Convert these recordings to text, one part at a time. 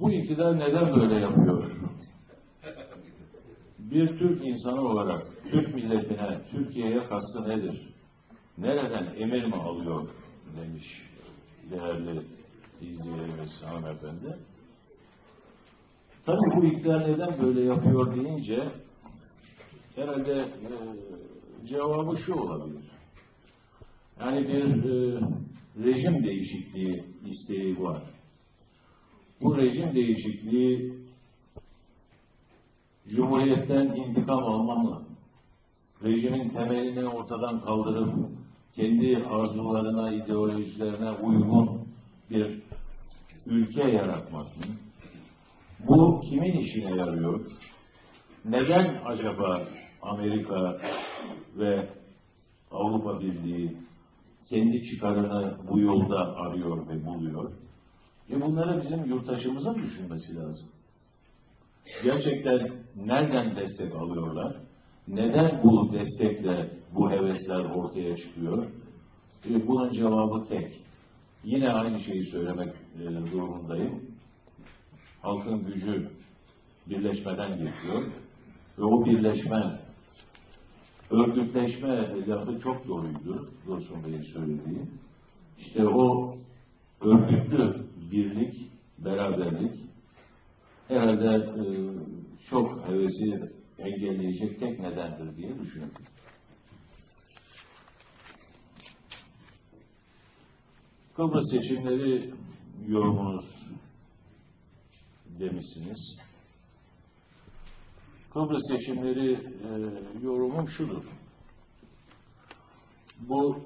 Bu iktidar neden böyle yapıyor? Bir Türk insanı olarak Türk milletine, Türkiye'ye kastı nedir? Nereden emir mi alıyor demiş değerli izleyicilerimiz hanımefendi. Tabii bu iktidar neden böyle yapıyor deyince herhalde e, cevabı şu olabilir. Yani bir e, rejim değişikliği isteği var. Bu rejim değişikliği Cumhuriyetten intikam almamla, rejimin temelini ortadan kaldırıp kendi arzularına, ideolojilerine uygun bir ülke yaratmak mı? Bu kimin işine yarıyor? Neden acaba Amerika ve Avrupa Birliği kendi çıkarını bu yolda arıyor ve buluyor? E bunları bizim yurttaşımızın düşünmesi lazım. Gerçekten nereden destek alıyorlar? Neden bu destekle bu hevesler ortaya çıkıyor? E bunun cevabı tek. Yine aynı şeyi söylemek e, durumundayım. Halkın gücü birleşmeden geçiyor. Ve o birleşme, örgütleşme lafı çok doğruydu Dursun Bey'in söylediği. İşte o örgütlü birlik, beraberlik herhalde e, çok hevesi engelleyecek tek nedendir diye düşünüyorum. Kıbrıs seçimleri yorumunuz demişsiniz. Kıbrıs seçimleri e, yorumum şudur. Bu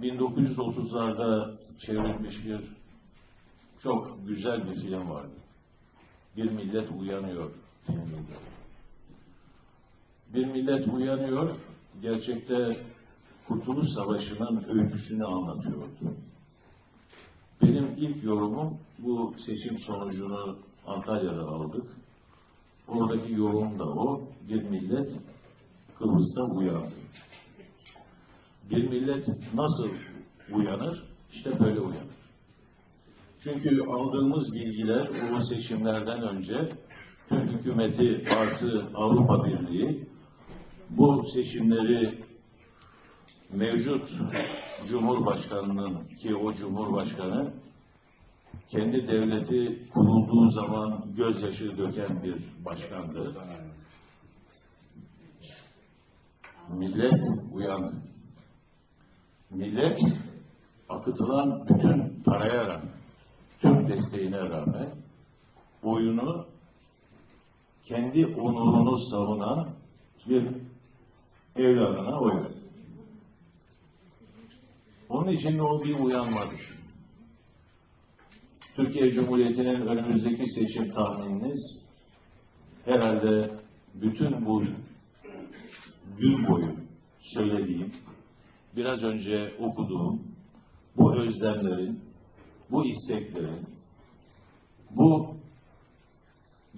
1930'larda çevrilmiş bir çok güzel bir film vardı. Bir millet uyanıyor filminde. Bir millet uyanıyor, gerçekte Kurtuluş Savaşı'nın öyküsünü anlatıyordu. Benim ilk yorumum bu seçim sonucunu Antalya'da aldık. Oradaki yorum da o. Bir millet Kıbrıs'ta uyandı. Bir millet nasıl uyanır? İşte böyle uyanır. Çünkü aldığımız bilgiler o seçimlerden önce Türk hükümeti artı Avrupa Birliği bu seçimleri mevcut Cumhurbaşkanı'nın ki o Cumhurbaşkanı kendi devleti kurulduğu zaman gözyaşı döken bir başkandı. Millet uyandı. Millet akıtılan bütün paraya rağmen, tüm desteğine rağmen oyunu kendi onurunu savunan bir evladına oy. Onun için o bir uyanmadır. Türkiye Cumhuriyeti'nin önümüzdeki seçim tahmininiz herhalde bütün bu gün boyu söylediğim, biraz önce okuduğum bu özlemlerin, bu isteklerin, bu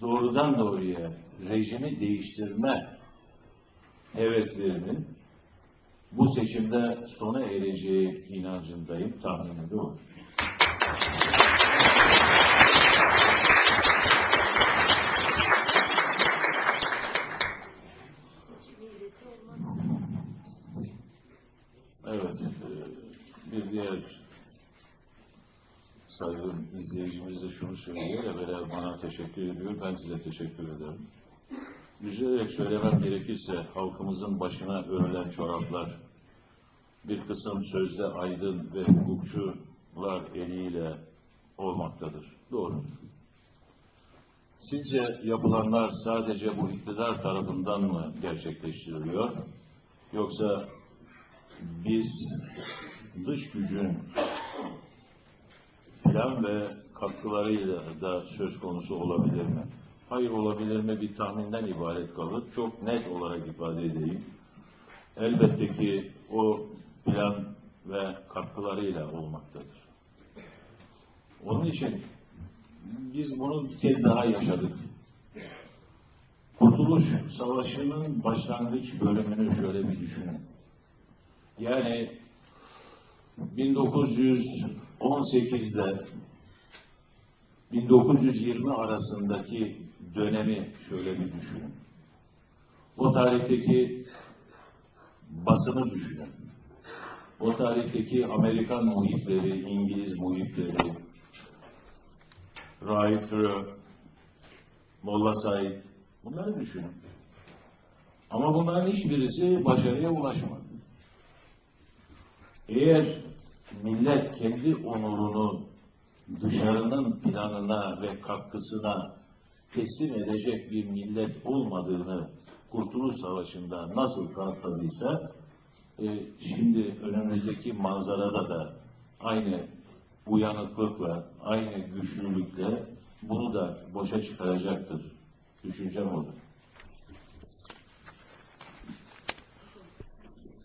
doğrudan doğruya rejimi değiştirme heveslerinin bu seçimde sona ereceği inancındayım, tahminimde olur. Teşekkür ediyor, ben size teşekkür ederim. Üzülerek söylemem gerekirse halkımızın başına örülen çoraplar, bir kısım sözde aydın ve hukukçular eliyle olmaktadır. Doğru. Sizce yapılanlar sadece bu iktidar tarafından mı gerçekleştiriliyor? Yoksa biz dış gücün plan ve katkılarıyla da söz konusu olabilir mi? Hayır olabilir mi bir tahminden ibaret kalır. Çok net olarak ifade edeyim. Elbette ki o plan ve katkılarıyla olmaktadır. Onun için biz bunu bir kez daha yaşadık. Kurtuluş Savaşı'nın başlangıç bölümünü şöyle bir düşünün. Yani 1918'de 1920 arasındaki dönemi şöyle bir düşünün. O tarihteki basını düşünün. O tarihteki Amerikan muhitleri, İngiliz muhitleri, Ray Thoreau, Molla Said, bunları düşünün. Ama bunların hiçbirisi başarıya ulaşmadı. Eğer millet kendi onurunu dışarının planına ve katkısına teslim edecek bir millet olmadığını Kurtuluş Savaşı'nda nasıl kanıtladıysa e, şimdi önümüzdeki manzarada da aynı uyanıklıkla, aynı güçlülükle bunu da boşa çıkaracaktır. Düşüncem odur.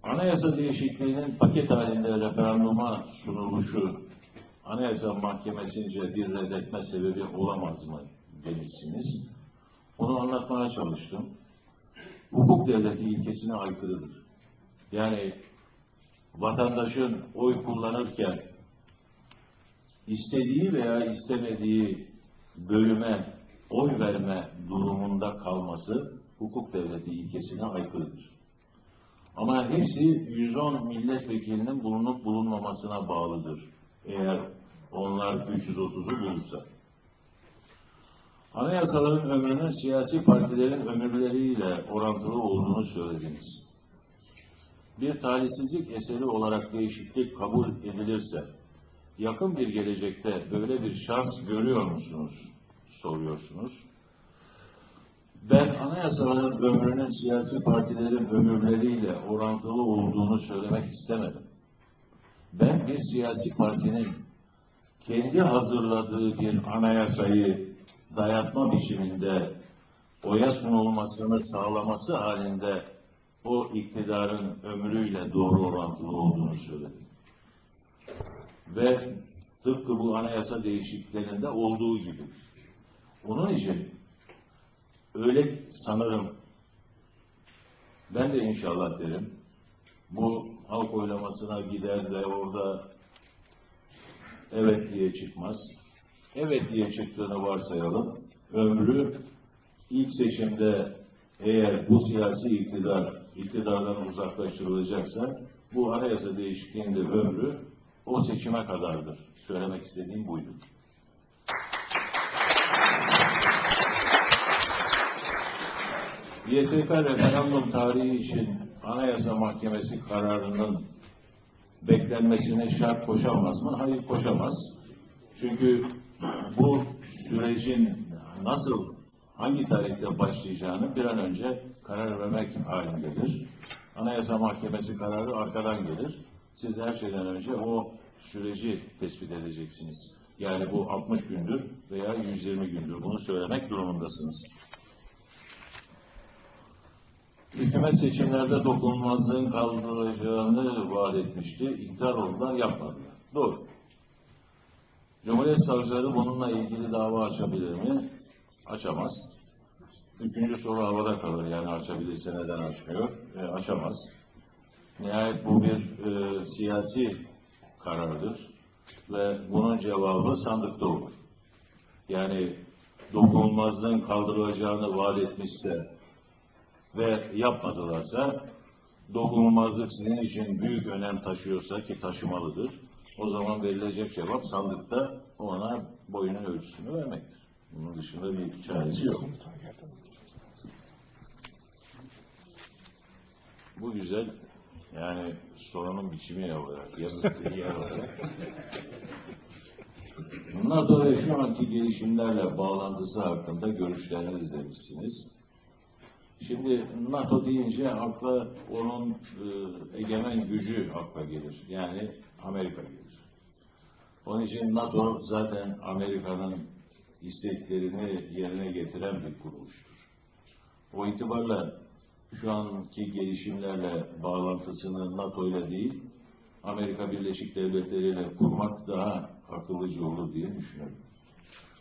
Anayasa değişikliğinin paket halinde referanduma sunuluşu Anayasa Mahkemesi'nce bir reddetme sebebi olamaz mı demişsiniz. Onu anlatmaya çalıştım. Hukuk devleti ilkesine aykırıdır. Yani vatandaşın oy kullanırken istediği veya istemediği bölüme oy verme durumunda kalması hukuk devleti ilkesine aykırıdır. Ama hepsi 110 milletvekilinin bulunup bulunmamasına bağlıdır. Eğer onlar 330'u bulursa. Anayasaların ömrünün siyasi partilerin ömürleriyle orantılı olduğunu söylediniz. Bir talihsizlik eseri olarak değişiklik kabul edilirse, yakın bir gelecekte böyle bir şans görüyor musunuz? Soruyorsunuz. Ben anayasaların ömrünün siyasi partilerin ömürleriyle orantılı olduğunu söylemek istemedim. Ben bir siyasi partinin kendi hazırladığı bir anayasayı dayatma biçiminde oya sunulmasını sağlaması halinde o iktidarın ömrüyle doğru orantılı olduğunu söyledim. Ve tıpkı bu anayasa değişikliklerinde olduğu gibi. Onun için öyle sanırım ben de inşallah derim bu halk oylamasına gider de orada evet diye çıkmaz. Evet diye çıktığını varsayalım. Ömrü ilk seçimde eğer bu siyasi iktidar iktidardan uzaklaştırılacaksa bu anayasa değişikliğinde ömrü o seçime kadardır. Söylemek istediğim buydu. YSK referandum tarihi için Anayasa Mahkemesi kararının beklenmesine şart koşamaz mı? Hayır koşamaz. Çünkü bu sürecin nasıl, hangi tarihte başlayacağını bir an önce karar vermek halindedir. Anayasa Mahkemesi kararı arkadan gelir. Siz her şeyden önce o süreci tespit edeceksiniz. Yani bu 60 gündür veya 120 gündür. Bunu söylemek durumundasınız. Hükümet seçimlerde dokunulmazlığın kaldırılacağını vaat etmişti. İktidar oldular, yapmadılar. Doğru. Cumhuriyet savcıları bununla ilgili dava açabilir mi? Açamaz. Üçüncü soru havada kalır. Yani açabilirse neden açmıyor? E, açamaz. Nihayet bu bir e, siyasi karardır. Ve bunun cevabı sandıkta olur. Yani dokunulmazlığın kaldırılacağını vaat etmişse ve yapmadılarsa dokunulmazlık sizin için büyük önem taşıyorsa ki taşımalıdır. O zaman verilecek cevap sandıkta ona boyunun ölçüsünü vermektir. Bunun dışında bir çaresi yok. Bu güzel yani sorunun biçimi olarak, yazık yer olarak. NATO ve şu anki gelişimlerle bağlantısı hakkında görüşleriniz demişsiniz. Şimdi NATO deyince akla onun e, egemen gücü akla gelir. Yani Amerika gelir. Onun için NATO zaten Amerika'nın isteklerini yerine getiren bir kuruluştur. O itibarla şu anki gelişimlerle bağlantısını NATO ile değil, Amerika Birleşik Devletleri ile kurmak daha akıllıcı olur diye düşünüyorum.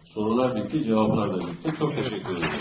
Sorular bitti, cevaplar da bitti. Çok teşekkür ederim.